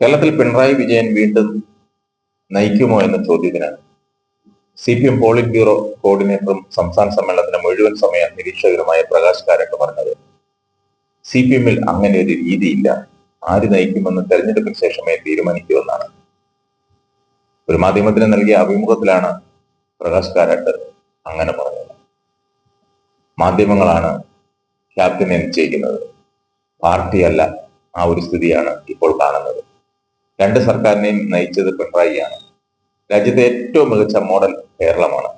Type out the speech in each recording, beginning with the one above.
കേരളത്തിൽ പിണറായി വിജയൻ വീണ്ടും നയിക്കുമോ എന്ന ചോദ്യത്തിന് C P M polit bureau കോർഡിനേറ്ററും സംസ്ഥാന സമ്മേളനത്തിന് മുഴുവൻ സമയ നിരീക്ഷകരുമായ പ്രകാശ് കാരട്ട് പറഞ്ഞത് സി പി എമ്മിൽ അങ്ങനെ ഒരു രീതിയില്ല. ആര് നയിക്കുമെന്ന് തെരഞ്ഞെടുപ്പിന് ശേഷമേ തീരുമാനിക്കുമെന്നാണ് ഒരു മാധ്യമത്തിന് നൽകിയ അഭിമുഖത്തിലാണ് പ്രകാശ് കാരാട്ട് അങ്ങനെ പറഞ്ഞത്. മാധ്യമങ്ങളാണ് ക്യാപ്റ്റനെ നിശ്ചയിക്കുന്നത് പാർട്ടിയല്ല ആ ഒരു സ്ഥിതിയാണ് ഇപ്പോൾ കാണുന്നത്. രണ്ട് സർക്കാരിനെയും നയിച്ചത് പിണറായിയാണ്. രാജ്യത്തെ ഏറ്റവും മികച്ച മോഡൽ കേരളമാണ്.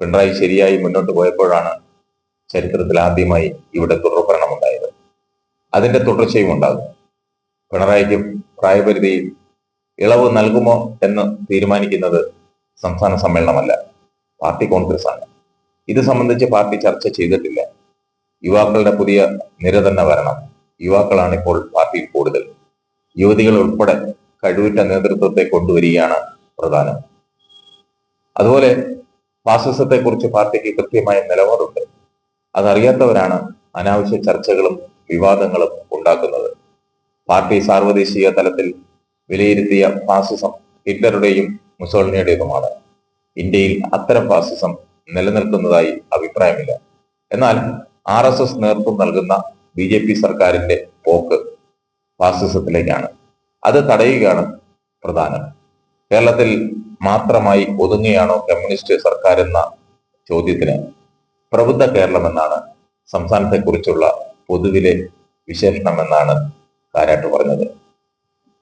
പിണറായി ശരിയായി മുന്നോട്ട് പോയപ്പോഴാണ് ചരിത്രത്തിൽ ആദ്യമായി ഇവിടെ തുടർഭരണം ഉണ്ടായത് അതിന്റെ തുടർച്ചയും ഉണ്ടാകും. പിണറായിക്ക് പ്രായപരിധിയിൽ ഇളവ് നൽകുമോ എന്ന് തീരുമാനിക്കുന്നത് സംസ്ഥാന സമ്മേളനമല്ല പാർട്ടി കോൺഗ്രസ് ആണ് ഇത് സംബന്ധിച്ച് പാർട്ടി ചർച്ച ചെയ്തിട്ടില്ല. യുവാക്കളുടെ പുതിയ നിര തന്നെ വരണം. യുവാക്കളാണ് ഇപ്പോൾ പാർട്ടിയിൽ കൂടുതൽ. യുവതികൾ ഉൾപ്പെടെ കഴിവുറ്റ നേതൃത്വത്തെ കൊണ്ടുവരികയാണ് പ്രധാനം. അതുപോലെ ഫാസിസത്തെ കുറിച്ച് പാർട്ടിക്ക് കൃത്യമായ നിലപാടുണ്ട്. അതറിയാത്തവരാണ് അനാവശ്യ ചർച്ചകളും വിവാദങ്ങളും ഉണ്ടാക്കുന്നത്. പാർട്ടി സാർവദേശീയ തലത്തിൽ വിലയിരുത്തിയ ഫാസിസം ഹിറ്റ്ലറുടെയും മുസോളിനിയുടേതുമാണ്. ഇന്ത്യയിൽ അത്തരം ഫാസിസം നിലനിൽക്കുന്നതായി അഭിപ്രായമില്ല. എന്നാൽ ആർ എസ് എസ് നേതൃത്വം നൽകുന്ന ബി ജെ പി സർക്കാരിന്റെ പോക്ക് ഫാസിസത്തിലേക്കാണ്. അത് തടയുകയാണ് പ്രധാനം. കേരളത്തിൽ മാത്രമായി ഒതുങ്ങുകയാണോ കമ്മ്യൂണിസ്റ്റ് സർക്കാർ എന്ന ചോദ്യത്തിന് പ്രബുദ്ധ കേരളം എന്നാണ് സംസ്ഥാനത്തെക്കുറിച്ചുള്ള പൊതുവിലെ വിശേഷണം എന്നാണ് കാരാട്ട് പറഞ്ഞത്.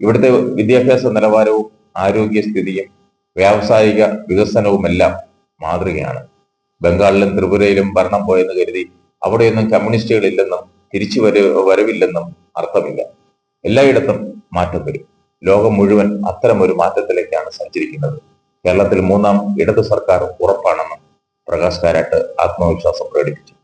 ഇവിടുത്തെ വിദ്യാഭ്യാസ നിലവാരവും ആരോഗ്യസ്ഥിതിയും വ്യാവസായിക വികസനവുമെല്ലാം മാതൃകയാണ്. ബംഗാളിലും ത്രിപുരയിലും ഭരണം പോയെന്ന് കരുതി അവിടെയൊന്നും കമ്മ്യൂണിസ്റ്റുകളില്ലെന്നും തിരിച്ചു വര വരവില്ലെന്നും അർത്ഥമില്ല. എല്ലായിടത്തും മാറ്റം വരും ലോകം മുഴുവൻ അത്തരം ഒരു മാറ്റത്തിലേക്കാണ് സഞ്ചരിക്കുന്നത്. കേരളത്തിൽ മൂന്നാം ഇടതു സർക്കാർ ഉറപ്പാണെന്നും പ്രകാശ് കാരാട്ട് ആത്മവിശ്വാസം പ്രകടിപ്പിച്ചു.